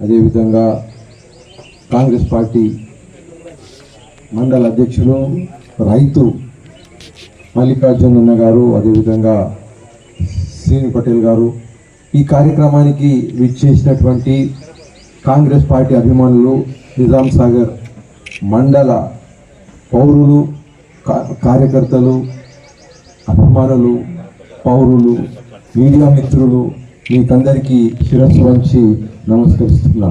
అదేవిధంగా కాంగ్రెస్ పార్టీ మండల అధ్యక్షులు రైతు మల్లికార్జునన్న గారు అదేవిధంగా శ్రీని పటేల్ గారు ఈ కార్యక్రమానికి విచ్చేసినటువంటి కాంగ్రెస్ పార్టీ అభిమానులు నిజాం సాగర్ మండల పౌరులు కార్యకర్తలు అభిమానులు పౌరులు మీడియా మిత్రులు మీకందరికీ శిరస్సు వంచి నమస్కరిస్తున్నా.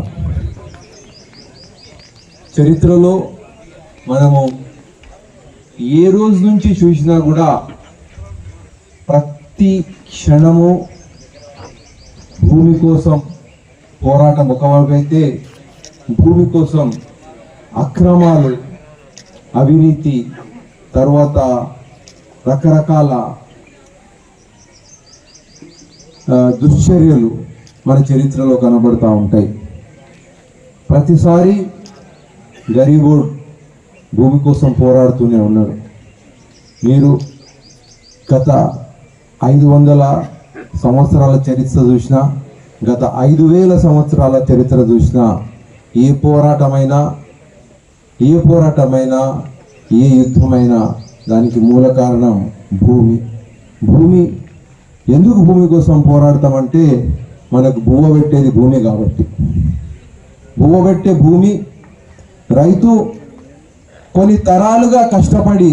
చరిత్రలో మనము ఏ రోజు నుంచి చూసినా కూడా ప్రతి క్షణము భూమి కోసం పోరాటం ఒకవైపైతే భూమి కోసం అక్రమాలు అవినీతి తర్వాత రకరకాల దుశ్చర్యలు మన చరిత్రలో కనబడుతూ ఉంటాయి. ప్రతిసారి గరీబోడ్ భూమి కోసం పోరాడుతూనే ఉన్నాడు. మీరు గత ఐదు వందల సంవత్సరాల చరిత్ర చూసినా గత ఐదు వేల సంవత్సరాల చరిత్ర చూసినా ఏ పోరాటమైనా ఏ పోరాటమైనా ఏ యుద్ధమైనా దానికి మూల కారణం భూమి. భూమి ఎందుకు భూమి కోసం పోరాడతామంటే మనకు బువ్వ పెట్టేది భూమి కాబట్టి. బువ్వ పెట్టే భూమి రైతు కొన్ని తరాలుగా కష్టపడి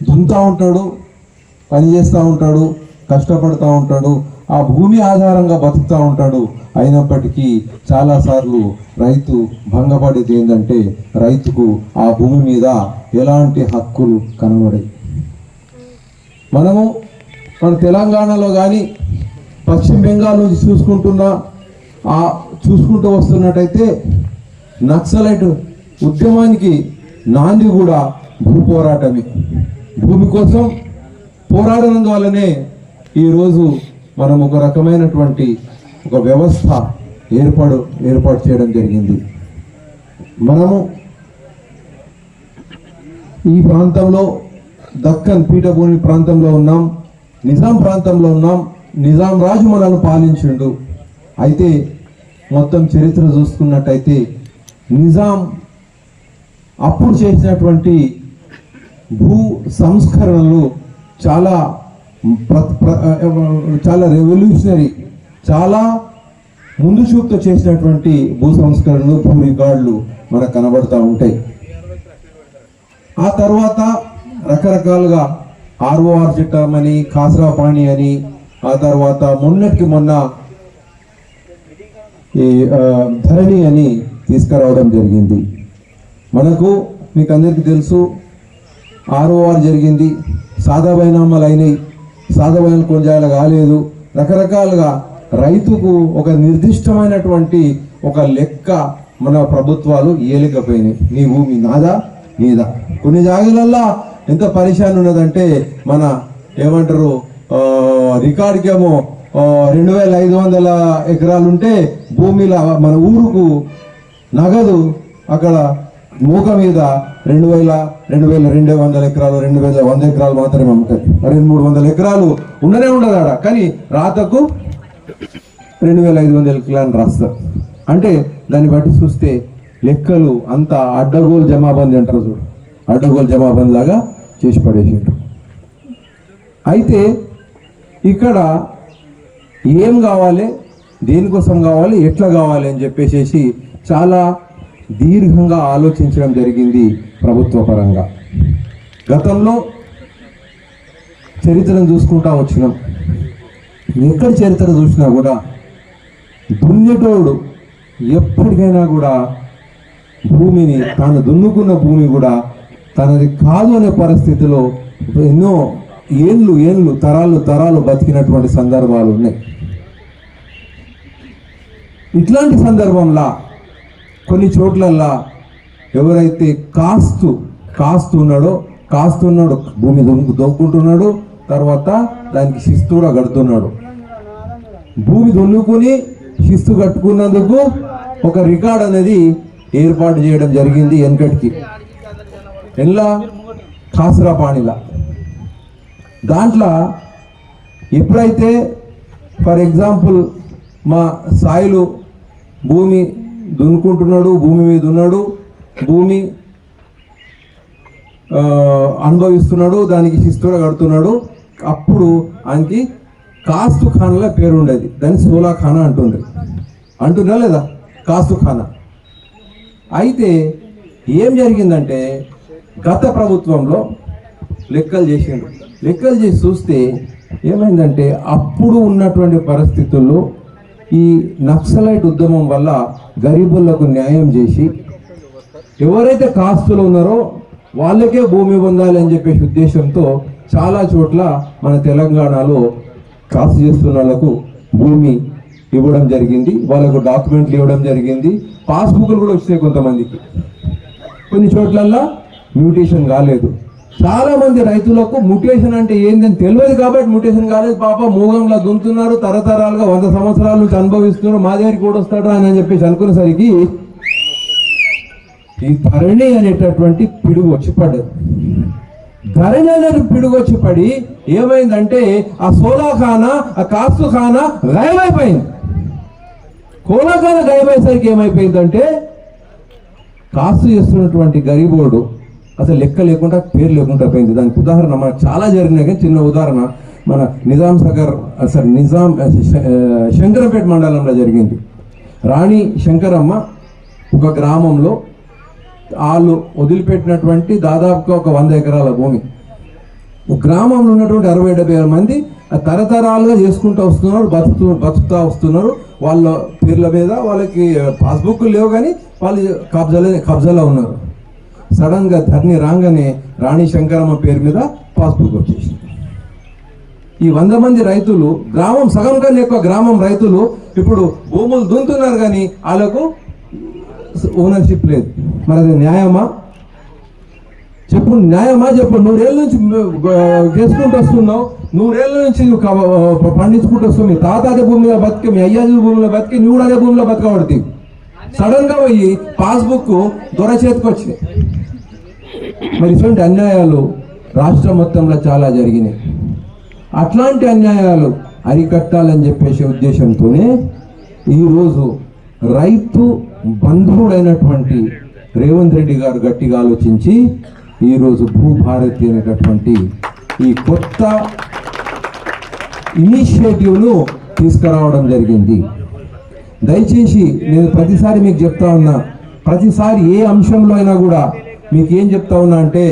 దున్నుతూ ఉంటాడు పని చేస్తూ ఉంటాడు కష్టపడుతూ ఉంటాడు ఆ భూమి ఆధారంగా బతుకుతూ ఉంటాడు. అయినప్పటికీ చాలాసార్లు రైతు భంగపడేది ఏంటంటే రైతుకు ఆ భూమి మీద ఎలాంటి హక్కులు కనబడాయి. మనము మన తెలంగాణలో కానీ పశ్చిమ బెంగాల్ నుంచి చూసుకుంటున్నా ఆ చూసుకుంటూ వస్తున్నట్టయితే నక్సలైట్ ఉద్యమానికి నాంది కూడా భూ పోరాటమే భూమి కోసం పోరాడడం వల్లనే ఈరోజు మనం ఒక రకమైనటువంటి ఒక వ్యవస్థ ఏర్పాటు ఏర్పాటు చేయడం జరిగింది. మనము ఈ ప్రాంతంలో దక్కన్ పీఠభూమి ప్రాంతంలో ఉన్నాం నిజాం ప్రాంతంలో ఉన్నాం. నిజాం రాజు మనల్ని పాలించిండు. అయితే మొత్తం చరిత్ర చూసుకున్నట్టయితే నిజాం అప్పుడు చేసినటువంటి భూ సంస్కరణలు చాలా ప్ర- ప్ర- చాలా రెవల్యూషనరీ చాలా ముందు చూపుతో చేసినటువంటి భూ సంస్కరణలు భూ రికార్డులు మనకు కనబడుతూ ఉంటాయి. ఆ తర్వాత రకరకాలుగా ఆర్ఓఆర్ చట్టం అని కాసరాపాణి అని ఆ తర్వాత మొన్నటికి మొన్న ఈ ధరణి అని తీసుకురావడం జరిగింది. మనకు మీకు అందరికీ తెలుసు ఆర్ఓఆర్ జరిగింది. సాదా బైనామాలు అయినాయి సాదా బైనాలు కొంజాలు కాలేదు. రకరకాలుగా రైతుకు ఒక నిర్దిష్టమైనటువంటి ఒక లెక్క మన ప్రభుత్వాలు ఏలికపోయినాయి. నీ భూమి నాదా? నీదా? కొన్ని జాగాలల్లో ఎంత పరిశాన్ ఉన్నదంటే మన ఏమంటారు ఆ, రికార్డుకేమో రెండు వేల ఐదు వందల ఎకరాలు ఉంటే భూమిలో మన ఊరుకు నగదు అక్కడ మూక మీద రెండు వేల రెండు వేల రెండు వందల ఎకరాలు రెండు వేల వంద ఎకరాలు మాత్రమే అమ్ముతాయి రెండు మూడు వందల ఎకరాలు ఉండనే ఉండదు ఆడ. కానీ రాతకు రెండు వేల ఐదు వందల ఎకరాలు రాస్తారు అంటే దాన్ని బట్టి చూస్తే లెక్కలు అంత అడ్డగోలు జమాబంది అంటారు చూడు. అడ్డగోలు జమాబందీ లాగా చేసి పడేసిండ్రు. అయితే ఇక్కడ ఏం కావాలి? దేనికోసం కావాలి? ఎట్లా కావాలి? అని చెప్పేసి చాలా దీర్ఘంగా ఆలోచించడం జరిగింది ప్రభుత్వ పరంగా. గతంలో చరిత్రను చూసుకుంటా వచ్చినాం. ఎక్కడ చరిత్ర చూసినా కూడా దున్నేటోడు ఎప్పటికైనా కూడా భూమిని తాను దున్నుకున్న భూమి కూడా తనది కాదు అనే పరిస్థితిలో ఎన్నో ఏళ్ళు ఏళ్ళు తరాలు తరాలు బతికినటువంటి సందర్భాలు ఉన్నాయి. ఇట్లాంటి సందర్భంలో కొన్ని చోట్లల్లా ఎవరైతే కాస్తు కాస్తున్నాడో కాస్తున్నాడు భూమి దొంగ దొంగుకుంటున్నాడు తర్వాత దానికి శిస్తు కూడా కడుతున్నాడు. భూమి దున్నుకుని శిస్తు కట్టుకున్నందుకు ఒక రికార్డ్ అనేది ఏర్పాటు చేయడం జరిగింది వెనకటికి ఎలా కాసురా పాణిలా దాంట్లో ఎప్పుడైతే ఫర్ ఎగ్జాంపుల్ మా సాయిలు భూమి దున్నుకుంటున్నాడు భూమి మీద ఉన్నాడు భూమి అనుభవిస్తున్నాడు దానికి శిస్తుగా కడుతున్నాడు అప్పుడు ఆయనకి కాస్తు ఖానాల పేరు ఉండేది దాన్ని సోలా ఖానా అంటుండ్రి అంటున్నా లేదా? కాస్తు ఖానా. అయితే ఏం జరిగిందంటే గత ప్రభుత్వంలో లెక్కలు చేసిండు. లెక్కలు చేసి చూస్తే ఏమైందంటే అప్పుడు ఉన్నటువంటి పరిస్థితుల్లో ఈ నక్సలైట్ ఉద్యమం వల్ల గరీబులకు న్యాయం చేసి ఎవరైతే కాస్తులు ఉన్నారో వాళ్ళకే భూమి పొందాలి అని చెప్పేసి ఉద్దేశంతో చాలా చోట్ల మన తెలంగాణలో కాస్తు చేస్తున్న వాళ్ళకు భూమి ఇవ్వడం జరిగింది వాళ్ళకు డాక్యుమెంట్లు ఇవ్వడం జరిగింది పాస్బుక్లు కూడా వచ్చాయి కొంతమందికి. కొన్ని చోట్లల్లో మ్యూటేషన్ కాలేదు. చాలా మంది రైతులకు ముటేషన్ అంటే ఏందని తెలియదు కాబట్టి ముటేషన్ కాలేదు. పాప మూగంలో దుంతున్నారు తరతరాలుగా వంద సంవత్సరాల నుంచి అనుభవిస్తున్నారు. మా దగ్గరికి కూడా వస్తాడా అని చెప్పేసి అనుకునేసరికి ఈ ధరణి అనేటటువంటి పిడుగు వచ్చి పడ్డది. ధరణి అనే పిడుగు వచ్చి పడి ఏమైందంటే ఆ సోలాఖానా ఆ కాస్తు ఖానా గాయమైపోయింది. కోలాఖానా గాయమయ్యేసరికి ఏమైపోయిందంటే కాస్తు చేస్తున్నటువంటి గరీబోడు అసలు లెక్క లేకుండా పేరు లేకుండా పోయింది. దానికి ఉదాహరణ మనకు చాలా జరిగినాయి. కానీ చిన్న ఉదాహరణ మన నిజాం సాగర్ సార్ నిజాం శ- శంకరంపేట మండలంలో జరిగింది. రాణి శంకరమ్మ ఒక గ్రామంలో వాళ్ళు వదిలిపెట్టినటువంటి దాదాపుగా ఒక వంద ఎకరాల భూమి. ఒక గ్రామంలో ఉన్నటువంటి అరవై డెబ్బై వేల మంది తరతరాలుగా చేసుకుంటూ వస్తున్నారు బతుకుతూ వస్తున్నారు. వాళ్ళ పేర్ల మీద వాళ్ళకి పాస్బుక్ లేవు కానీ వాళ్ళు కబ్జాలో కబ్జాలో ఉన్నారు. సడన్గా ధరణి రాగానే రాణి శంకరమ్మ పేరు మీద పాస్బుక్ వచ్చేసింది. ఈ వంద మంది రైతులు గ్రామం సగం కన్నా ఎక్కువ గ్రామం రైతులు ఇప్పుడు భూములు దున్తున్నారు కానీ వాళ్ళకు ఓనర్షిప్ లేదు. మరి అది న్యాయమా? చెప్పు న్యాయమా చెప్పు. నూరేళ్ళ నుంచి చేసుకుంటూ వస్తున్నావు. నూరేళ్ళ నుంచి నువ్వు పండించుకుంటూ వస్తున్నావు. మీ తాత అదే భూమిలో బతికి మీ అయ్యాది భూమిలో బతికి నువ్వు అదే భూమిలో బతకబడుతుంది సడన్గా పోయి పాస్బుక్ దొర చేతికి వచ్చినాయి మరి ఇటువంటి అన్యాయాలు రాష్ట్రం మొత్తంలో చాలా జరిగినాయి. అట్లాంటి అన్యాయాలు అరికట్టాలని చెప్పేసి ఉద్దేశంతోనే ఈరోజు రైతు బంధువుడైనటువంటి రేవంత్ రెడ్డి గారు గట్టిగా ఆలోచించి ఈరోజు భూభారతి అనేటటువంటి ఈ కొత్త ఇనిషియేటివ్ను తీసుకురావడం జరిగింది. దయచేసి నేను ప్రతిసారి మీకు చెప్తా ఉన్నా ప్రతిసారి ఏ అంశంలో అయినా కూడా మీకు ఏం చెప్తా ఉన్నా అంటే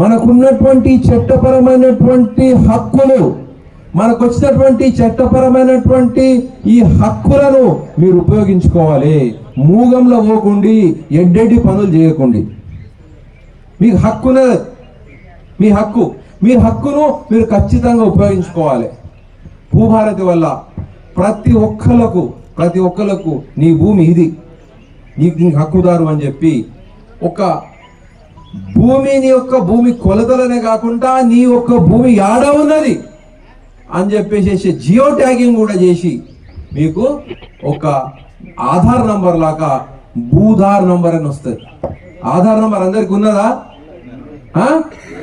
మనకున్నటువంటి చట్టపరమైనటువంటి హక్కులు మనకు వచ్చినటువంటి చట్టపరమైనటువంటి ఈ హక్కులను మీరు ఉపయోగించుకోవాలి. మూగంలో పోకుండి ఎడ్డెడ్డి పనులు చేయకుండి. మీకు హక్కున మీ హక్కు మీ హక్కును మీరు ఖచ్చితంగా ఉపయోగించుకోవాలి. భూభారతి వల్ల ప్రతి ఒక్కలకు ప్రతి ఒక్కలకు నీ భూమి ఇది. నీకు నీకు హక్కుదారు అని చెప్పి ఒక భూమి నీ యొక్క భూమి కొలతలనే కాకుండా నీ యొక్క భూమి యాడ ఉన్నది? అని చెప్పేసి జియో ట్యాగింగ్ కూడా చేసి మీకు ఒక ఆధార్ నంబర్ లాగా భూధార్ నంబర్ అని వస్తుంది. ఆధార్ నంబర్ అందరికి ఉన్నదా?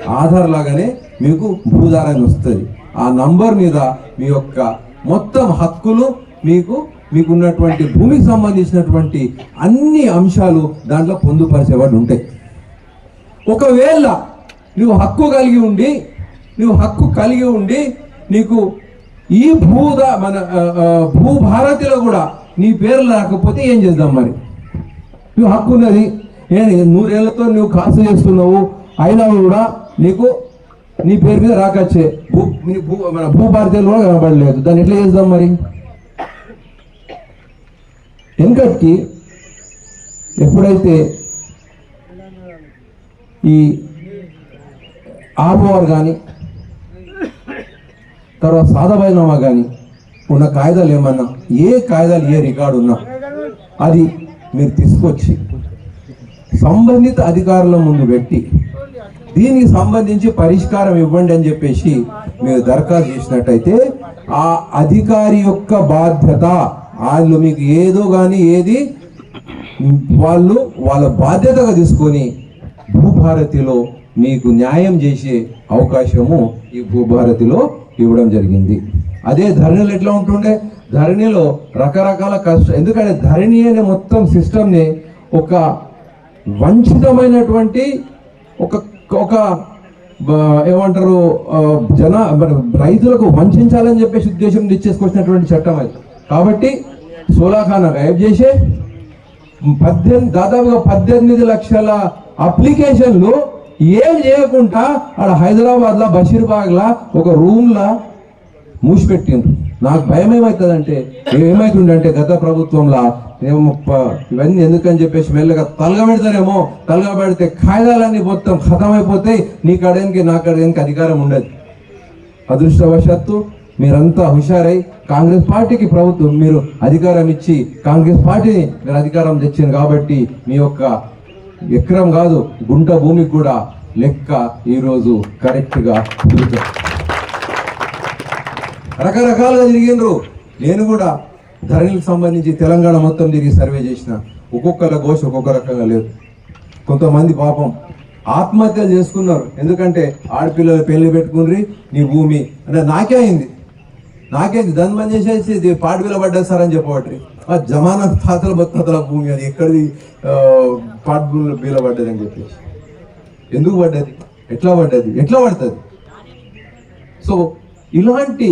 ఆధార్ లాగానే మీకు భూధార్ అని వస్తుంది. ఆ నంబర్ మీద మీ యొక్క మొత్తం హక్కులు మీకు మీకు ఉన్నటువంటి భూమికి సంబంధించినటువంటి అన్ని అంశాలు దాంట్లో పొందుపరిచేవాడు ఉంటాయి. ఒకవేళ నువ్వు హక్కు కలిగి ఉండి నువ్వు హక్కు కలిగి ఉండి నీకు ఈ భూద మన భూభారతిలో కూడా నీ పేరు రాకపోతే ఏం చేద్దాం మరి? నువ్వు హక్కు ఉన్నది. ఏంటి నూరేళ్ళతో నువ్వు కాసు చేస్తున్నావు. అయినా కూడా నీకు నీ పేరు మీద రాకచ్చే భూ నీ భూ మన భూభారతిలో కూడా కనబడలేదు. దాన్ని ఎట్లా చేద్దాం మరి? వెనకటికి ఎప్పుడైతే ఈ ఆర్ఓఆర్ కానీ తర్వాత సాదాబైనామా కానీ ఉన్న కాయిదాలు ఏమన్నా ఏ కాయిదాలు ఏ రికార్డు ఉన్నా అది మీరు తీసుకొచ్చి సంబంధిత అధికారుల ముందు పెట్టి దీనికి సంబంధించి పరిష్కారం ఇవ్వండి అని చెప్పేసి మీరు దరఖాస్తు చేసినట్టయితే ఆ అధికారి యొక్క బాధ్యత వాళ్ళు మీకు ఏదో కానీ ఏది వాళ్ళు వాళ్ళ బాధ్యతగా తీసుకొని భూభారతిలో మీకు న్యాయం చేసే అవకాశము ఈ భూభారతిలో ఇవ్వడం జరిగింది. అదే ధరణిలో ఎట్లా ఉంటుండే? ధరణిలో రకరకాల కష్టం ఎందుకంటే ధరణి అనే మొత్తం సిస్టమ్ని ఒక వంచితమైనటువంటి ఒక ఒక ఏమంటారు జన మన రైతులకు వంచాలని చెప్పేసి ఉద్దేశం తెచ్చేసుకొచ్చినటువంటి చట్టం అది. కాబట్టి సోలాఖానా గాయబ్ చేసే పద్దెనిమిది దాదాపుగా పద్దెనిమిది లక్షల అప్లికేషన్లు ఏం చేయకుండా ఆడ హైదరాబాద్లో బషీర్బాగ్లా ఒక రూమ్లా మూసిపెట్టిండ్రు. నాకు భయం ఏమవుతుందంటే ఏమవుతుందంటే గత ప్రభుత్వంలో ఏమో ఇవన్నీ ఎందుకని చెప్పేసి మెల్లగా తలగబెడతారేమో తలగబెడితే కాయిదాలన్నీ మొత్తం ఖతమైపోతాయి నీ కడేనికి నా కడేనికి అధికారం ఉండదు. అదృష్టవశాత్తు మీరంతా హుషారై కాంగ్రెస్ పార్టీకి ప్రభుత్వం మీరు అధికారం ఇచ్చి కాంగ్రెస్ పార్టీని మీరు అధికారం తెచ్చింది కాబట్టి మీ యొక్క ఎకరం కాదు గుంట భూమికి కూడా లెక్క ఈరోజు కరెక్ట్గా కుదురుతుంది. రకరకాలుగా తిరిగినరు నేను కూడా ధరణికి సంబంధించి తెలంగాణ మొత్తం తిరిగి సర్వే చేసిన. ఒక్కొక్కరి ఘోష ఒక్కొక్క రకంగా లేదు. కొంతమంది పాపం ఆత్మహత్యలు చేసుకున్నారు. ఎందుకంటే ఆడపిల్లలు పెళ్ళి పెట్టుకుని నీ భూమి అంటే నాకే అయింది. నాకేంది? దాని మంది చేసేసి ఇది పాడుబిల్ల పడ్డది సార్ అని చెప్పబట్టి. ఆ జమానా తాతల బతుకతల భూమి అది ఎక్కడిది? పాటు బిల్ల పడ్డది అని చెప్పేసి. ఎందుకు పడ్డది? ఎట్లా పడ్డది? ఎట్లా పడుతుంది? సో ఇలాంటి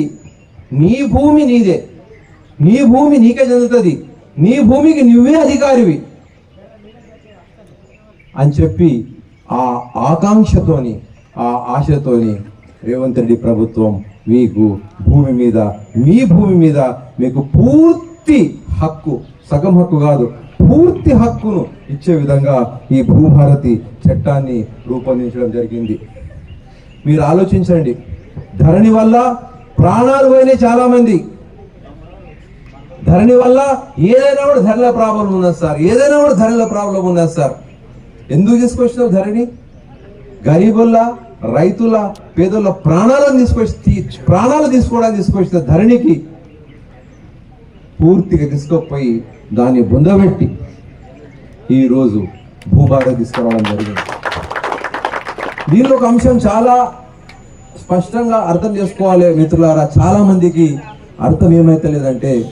నీ భూమి నీదే. నీ భూమి నీకే చెందుతుంది. నీ భూమికి నువ్వే అధికారివి. అని చెప్పి ఆ ఆకాంక్షతోని ఆ ఆశతోని రేవంత్ రెడ్డి ప్రభుత్వం మీకు భూమి మీద మీ భూమి మీద మీకు పూర్తి హక్కు సగం హక్కు కాదు పూర్తి హక్కును ఇచ్చే విధంగా ఈ భూభారతి చట్టాన్ని రూపొందించడం జరిగింది. మీరు ఆలోచించండి. ధరణి వల్ల ప్రాణాలు పోయినాయి చాలామంది. ధరణి వల్ల ఏదైనా కూడా ధరల ప్రాబ్లం ఉన్నది సార్ ఏదైనా కూడా ధరల ప్రాబ్లం ఉన్నది సార్. ఎందుకు తీసుకొచ్చినావు ధరణి? గరీబుల్లా రైతుల పేదల ప్రాణాలను తీసుకొచ్చి తీ- ప్రాణాలు తీసుకోవడానికి తీసుకొచ్చిన ధరణికి పూర్తిగా తీసుకుపోయి దాన్ని బుందబెట్టి ఈరోజు భూభాగం తీసుకురావడం జరిగింది. దీనిలో ఒక అంశం చాలా స్పష్టంగా అర్థం చేసుకోవాలి మిత్రులారా. చాలా మందికి అర్థం ఏమైతే లేదంటే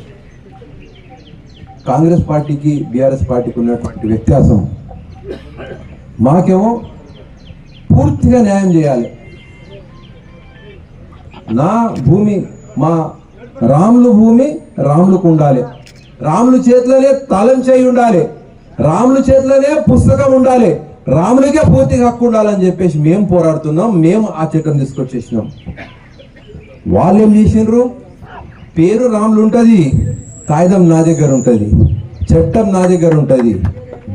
కాంగ్రెస్ పార్టీకి బీఆర్ఎస్ పార్టీకి ఉన్నటువంటి వ్యత్యాసం. మాకేమో పూర్తిగా న్యాయం చేయాలి. నా భూమి మా రాములు భూమి రాములకు ఉండాలి. రాముల చేతిలోనే తలం చేయి ఉండాలి. రాముల చేతిలోనే పుస్తకం ఉండాలి. రాములకే పూర్తి హక్కు ఉండాలని చెప్పేసి మేము పోరాడుతున్నాం మేము ఆ చట్టం తీసుకొచ్చేసినాం. వాళ్ళు ఏం చేసిండ్రు పేరు రాములు ఉంటుంది కాగితం నా దగ్గర ఉంటుంది చట్టం నా దగ్గర ఉంటుంది.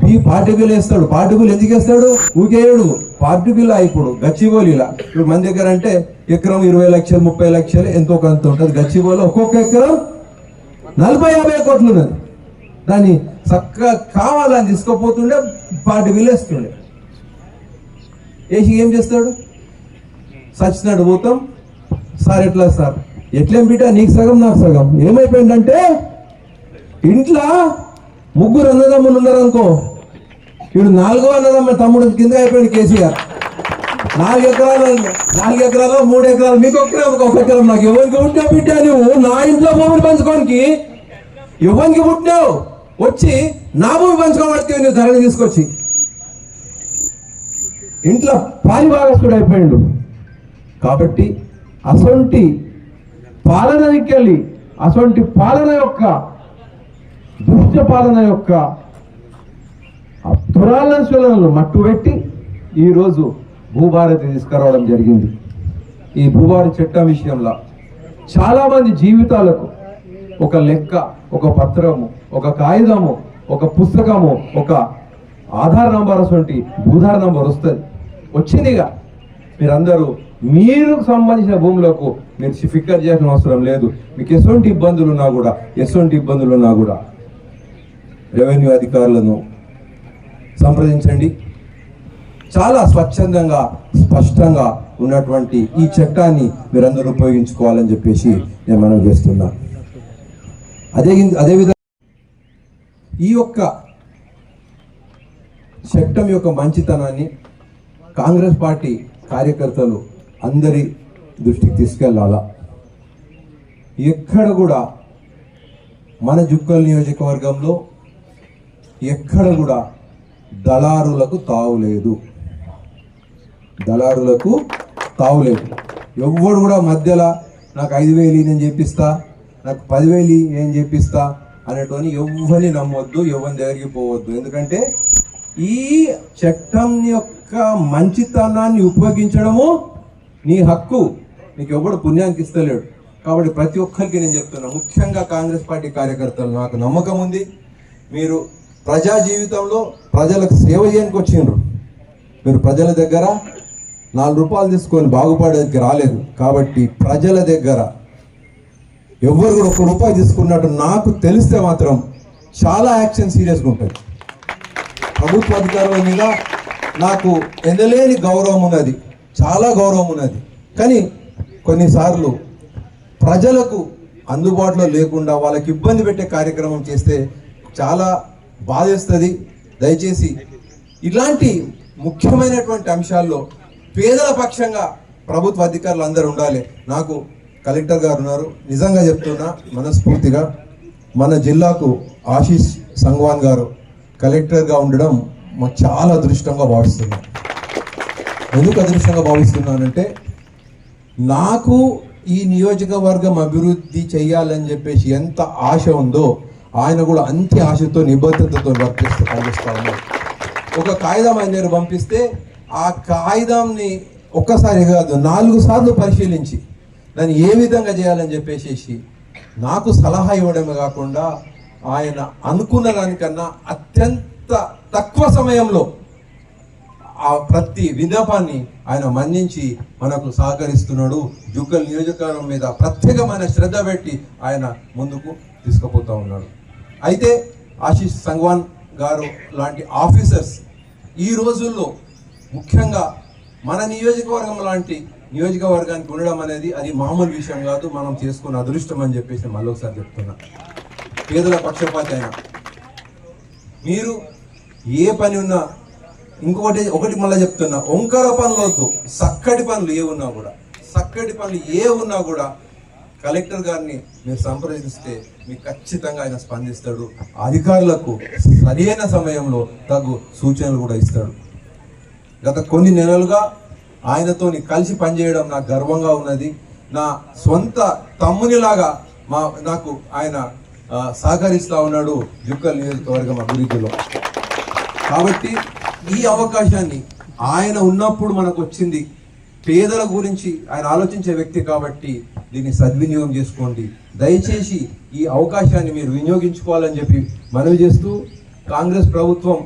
బి పార్టీ బిల్ వేస్తాడు పార్టీ బిల్ ఎందుకు వేస్తాడు? ఊకేయడు పార్టీ బిల్ ఇప్పుడు గచ్చిబోలిలా. ఇప్పుడు మన దగ్గర అంటే ఎకరం ఇరవై లక్షలు ముప్పై లక్షలు ఎంతో కొంత ఉంటుంది. గచ్చిబౌలి ఒక్కొక్క ఎకరం నలభై యాభై కోట్లు ఉన్నది. దాన్ని చక్కగా కావాలని తీసుకోపోతుండే పార్టీ బిల్ వేస్తుండే. వేసి ఏం చేస్తాడు? సచ్చినాడు పోతాం. సార్ ఎట్లా సార్? ఎట్లేం బిడ్డ? నీకు సగం నాకు సగం. ఏమైపోయిందంటే ఇంట్లో ముగ్గురు అన్నదమ్ములు ఉన్నారనుకో వీడు నాలుగో అన్నదమ్మ తమ్ముడు కింద అయిపోయాడు కేసీఆర్. నాలుగు ఎకరాలు నాలుగు ఎకరాలు మూడు ఎకరాలు మీకు ఒక ఎకరం, ఒక ఎకరం నాకు. ఎవరికి ఉంటే బిడ్డ నువ్వు? నా ఇంట్లో భూమిని పంచుకోనికి. ఎవరికి పుట్టినావు వచ్చి నా భూమి పంచుకోబడితే నువ్వు ధరని తీసుకొచ్చి. ఇంట్లో పారిభాగస్తుడు అయిపోయిండు. కాబట్టి అసొంటి పాలనకి వెళ్ళి అసొంటి పాలన యొక్క దుష్ట పాలన యొక్క దురాలస్వలను మట్టు పెట్టి ఈరోజు భూభారతి తీసుకురావడం జరిగింది. ఈ భూభారతి చట్టం విషయంలో చాలామంది జీవితాలకు ఒక లెక్క ఒక పత్రము ఒక కాగితము ఒక పుస్తకము ఒక ఆధార్ నంబర్ అసొంటి భూధార్ నంబర్ వస్తుంది. వచ్చిందిగా. మీరందరూ మీరు సంబంధించిన భూములకు మీరు ఫిక్కర్ చేయాల్సిన అవసరం లేదు. మీకు ఎటువంటి ఇబ్బందులు ఉన్నా కూడా ఎటువంటి ఇబ్బందులు ఉన్నా కూడా రెవెన్యూ అధికారులను సంప్రదించండి. చాలా స్వచ్ఛందంగా స్పష్టంగా ఉన్నటువంటి ఈ చట్టాన్ని మీరందరూ ఉపయోగించుకోవాలని చెప్పేసి నేను మనం చేస్తున్నా. అదే అదేవిధంగా ఈ యొక్క చట్టం యొక్క మంచితనాన్ని కాంగ్రెస్ పార్టీ కార్యకర్తలు అందరి దృష్టికి తీసుకెళ్ళాలా ఎక్కడ కూడా మన జుక్కల్ నియోజకవర్గంలో ఎక్కడ కూడా దళారులకు తావులేదు దళారులకు తావులేదు ఎవ్వడు కూడా మధ్యలో నాకు ఐదు వేలు నేను చెప్పిస్తా నాకు పదివేలు ఏం చెప్పిస్తా అనేటోని ఎవ్వరిని నమ్మొద్దు ఎవరిని దగ్గరికి పోవద్దు. ఎందుకంటే ఈ చట్టం యొక్క మంచితనాన్ని ఉపయోగించడము నీ హక్కు. నీకు ఎవడు పుణ్యానికి ఇస్తలేడు. కాబట్టి ప్రతి ఒక్కరికి నేను చెప్తున్నా ముఖ్యంగా కాంగ్రెస్ పార్టీ కార్యకర్తలు నాకు నమ్మకం ఉంది. మీరు ప్రజా జీవితంలో ప్రజలకు సేవ చేయడానికి వచ్చిండ్రు. మీరు ప్రజల దగ్గర నాలుగు రూపాయలు తీసుకొని బాగుపడేకి రాలేదు. కాబట్టి ప్రజల దగ్గర ఎవరు కూడా ఒక రూపాయి తీసుకున్నట్టు నాకు తెలిస్తే మాత్రం చాలా యాక్షన్ సీరియస్గా ఉంటుంది ప్రభుత్వ అధికారుల మీద నాకు ఎనలేని గౌరవం ఉన్నది. చాలా గౌరవం ఉన్నది. కానీ కొన్నిసార్లు ప్రజలకు అందుబాటులో లేకుండా వాళ్ళకి ఇబ్బంది పెట్టే కార్యక్రమం చేస్తే చాలా బాధేస్తుంది. దయచేసి ఇలాంటి ముఖ్యమైనటువంటి అంశాల్లో పేదల పక్షంగా ప్రభుత్వ అధికారులు అందరూ ఉండాలి. నాకు కలెక్టర్ గారు ఉన్నారు. నిజంగా చెప్తున్నా మనస్ఫూర్తిగా మన జిల్లాకు ఆశీష్ సంగ్వాన్ గారు కలెక్టర్గా ఉండడం మాకు చాలా అదృష్టంగా భావిస్తున్నాం. ఎందుకు అదృష్టంగా భావిస్తున్నానంటే నాకు ఈ నియోజకవర్గం అభివృద్ధి చేయాలని చెప్పేసి ఎంత ఆశ ఉందో ఆయన కూడా అంతే ఆశతో నిబద్ధతతో వర్క్ చేస్తూ పనిచేస్తా ఉన్నారు ఒక కాగితం ఆయన దగ్గర పంపిస్తే ఆ కాగితంని ఒక్కసారి కాదు నాలుగు సార్లు పరిశీలించి దాన్ని ఏ విధంగా చేయాలని చెప్పేసి నాకు సలహా ఇవ్వడమే కాకుండా ఆయన అనుకున్న దానికన్నా అత్యంత తక్కువ సమయంలో ఆ ప్రతి విన్నపాన్ని ఆయన మన్నించి మనకు సహకరిస్తున్నాడు. జుక్కల్ నియోజకవర్గం మీద ప్రత్యేకమైన శ్రద్ధ పెట్టి ఆయన ముందుకు తీసుకుపోతా ఉన్నాడు. అయితే ఆశీష్ సంగ్వాన్ గారు లాంటి ఆఫీసర్స్ ఈ రోజుల్లో ముఖ్యంగా మన నియోజకవర్గం లాంటి నియోజకవర్గానికి ఉండడం అనేది అది మామూలు విషయం కాదు. మనం చేసుకున్న అదృష్టం అని చెప్పేసి మళ్ళీ ఒకసారి చెప్తున్నా. పేదల పక్షపాతి అయినా. మీరు ఏ పని ఉన్నా ఇంకొకటి ఒకటి మళ్ళీ చెప్తున్నా. ఒంకర పనులు వద్దు చక్కటి పనులు ఏ ఉన్నా కూడా. చక్కటి పనులు ఏ ఉన్నా కూడా కలెక్టర్ గారిని మీరు సంప్రదిస్తే మీకు ఖచ్చితంగా ఆయన స్పందిస్తాడు. అధికారులకు సరైన సమయంలో తగు సూచనలు కూడా ఇస్తాడు. గత కొన్ని నెలలుగా ఆయనతోని కలిసి పనిచేయడం నాకు గర్వంగా ఉన్నది. నా సొంత తమ్మునిలాగా మా నాకు ఆయన సహకరిస్తూ ఉన్నాడు జుక్కల్ నియోజకవర్గం అభివృద్ధిలో. కాబట్టి ఈ అవకాశాన్ని ఆయన ఉన్నప్పుడు మనకు వచ్చింది పేదల గురించి ఆయన ఆలోచించే వ్యక్తి కాబట్టి దీన్ని సద్వినియోగం చేసుకోండి. దయచేసి ఈ అవకాశాన్ని మీరు వినియోగించుకోవాలని చెప్పి మనవి చేస్తూ కాంగ్రెస్ ప్రభుత్వం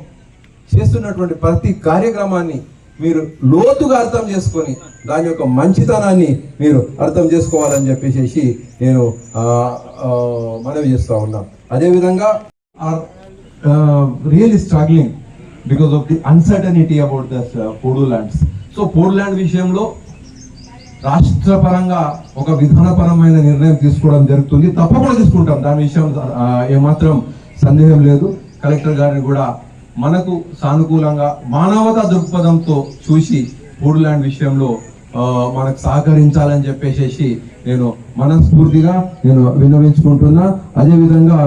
చేస్తున్నటువంటి ప్రతి కార్యక్రమాన్ని మీరు లోతుగా అర్థం చేసుకొని దాని యొక్క మంచితనాన్ని మీరు అర్థం చేసుకోవాలని చెప్పేసి నేను మనవి చేస్తూ ఉన్నా. అదేవిధంగా are really struggling because of the uncertainty about the podu lands so podu land విషయంలో రాష్ట్రపరంగా ఒక విధానపరమైన నిర్ణయం తీసుకోవడం జరుగుతుంది. తప్పకుండా తీసుకుంటాం. దాని విషయం ఏమాత్రం సందేహం లేదు. కలెక్టర్ గారిని కూడా మనకు సానుకూలంగా మానవతా దృక్పథంతో చూసి పోడు ల్యాండ్ విషయంలో మనకు సహకరించాలని చెప్పేసి నేను మనస్ఫూర్తిగా నేను విన్నవించుకుంటున్నా. అదేవిధంగా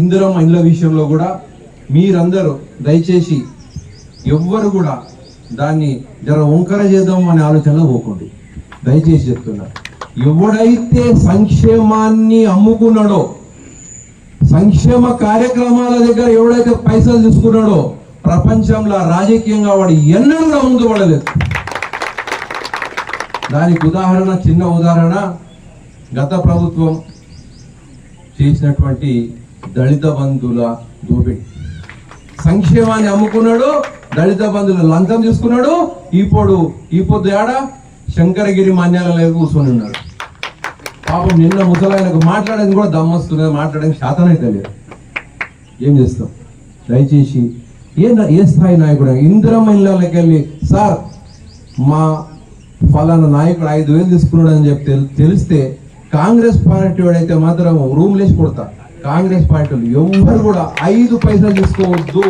ఇందిరమ్మ ఇండ్ల విషయంలో కూడా మీరందరూ దయచేసి ఎవ్వరు కూడా దాన్ని జర వంకర చేద్దాం అనే ఆలోచనలో పోకండి. దయచేసి చెప్తున్నా ఎవడైతే సంక్షేమాన్ని అమ్ముకున్నాడో సంక్షేమ కార్యక్రమాల దగ్గర ఎవడైతే పైసలు తీసుకున్నాడో ప్రపంచంలో రాజకీయంగా వాడు ఎన్నడూ కూడా ముందు పడలేదు దానికి ఉదాహరణ చిన్న ఉదాహరణ గత ప్రభుత్వం చేసినటువంటి దళిత బంధుల దోపిడి. సంక్షేమాన్ని అమ్ముకున్నాడు దళిత బంధువులు లంచం తీసుకున్నాడు ఇప్పుడు ఈ పొద్దు ఏడ? శంకరగిరి మాన్యాలలో కూర్చొని ఉన్నాడు. పాపం నిన్న ముసలాయనకు మాట్లాడేది కూడా దమ్మస్తుంది మాట్లాడడానికి శాతనైతే లేదు. ఏం చేస్తాం? దయచేసి ఏ ఏ స్థాయి నాయకుడు ఇందిరమ్మ ఇళ్ళకి వెళ్ళి సార్ మా ఫలానా నాయకుడు ఐదు వేలు తీసుకున్నాడు అని చెప్పి తెలిస్తే కాంగ్రెస్ పార్టీ వాడైతే మాత్రం రూమ్ లేచి కొడతా. కాంగ్రెస్ పార్టీలు ఎవ్వరు కూడా ఐదు పైసలు తీసుకోవద్దు.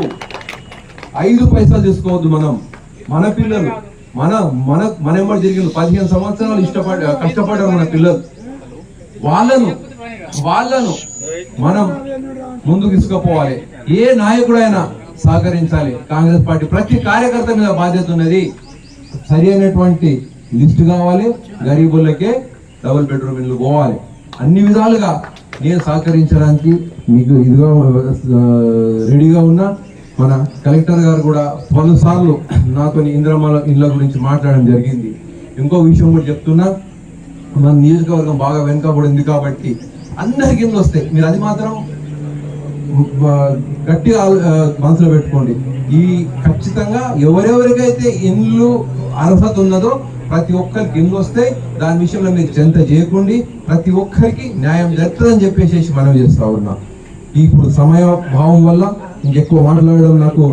ఐదు పైసలు తీసుకోవద్దు మనం. మన పిల్లలు. మన మన మన ఎంబడి జరిగిన పదిహేను సంవత్సరాలు ఇష్టపడి కష్టపడ్డారు మన పిల్లలు. వాళ్ళను వాళ్ళను మనం ముందుకు తీసుకుపోవాలి. ఏ నాయకుడైనా సహకరించాలి. కాంగ్రెస్ పార్టీ ప్రతి కార్యకర్త మీద బాధ్యత ఉన్నది. సరి అయినటువంటి లిస్ట్ కావాలి. గరీబులకే డబుల్ బెడ్రూమ్ ఇల్లు పోవాలి. అన్ని విధాలుగా నేను సహకరించడానికి మీకు ఇదిగా రెడీగా ఉన్నా. మన కలెక్టర్ గారు కూడా పలుసార్లు నాతో ఇంద్రమాల ఇళ్ళ గురించి మాట్లాడడం జరిగింది. ఇంకో విషయం కూడా చెప్తున్నా మన నియోజకవర్గం బాగా వెనుకబడింది కాబట్టి అందరికి ఇళ్ళు వస్తాయి మీరు అది మాత్రం గట్టిగా మనసులో పెట్టుకోండి. ఈ ఖచ్చితంగా ఎవరెవరికైతే ఇండ్లు అర్హత ఉన్నదో ప్రతి ఒక్కరికి ఇండ్లు వస్తాయి దాని విషయంలో మీరు చెంత చేయకండి. ప్రతి ఒక్కరికి న్యాయం జరుగుతుందని చెప్పేసి మనం చేస్తా ఉన్నాం. ఇప్పుడు సమయ భావం వల్ల ఇంకెక్కువ మాట్లాడడం నాకు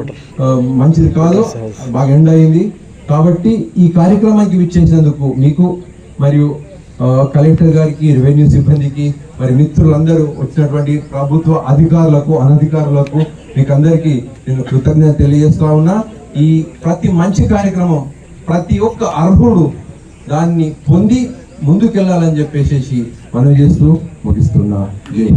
మంచిది కాదు. బాగా ఎండ్ అయింది. కాబట్టి ఈ కార్యక్రమానికి విచ్చేసినందుకు మీకు మరియు కలెక్టర్ గారికి రెవెన్యూ సిబ్బందికి మరి మిత్రులందరూ వచ్చినటువంటి ప్రభుత్వ అధికారులకు అనధికారులకు మీకు అందరికీ నేను కృతజ్ఞత తెలియజేస్తా ఉన్నా. ఈ ప్రతి మంచి కార్యక్రమం ప్రతి ఒక్క అర్హుడు దాన్ని పొంది ముందుకెళ్ళాలని చెప్పేసి మనం చేస్తూ ముగిస్తున్నా. జై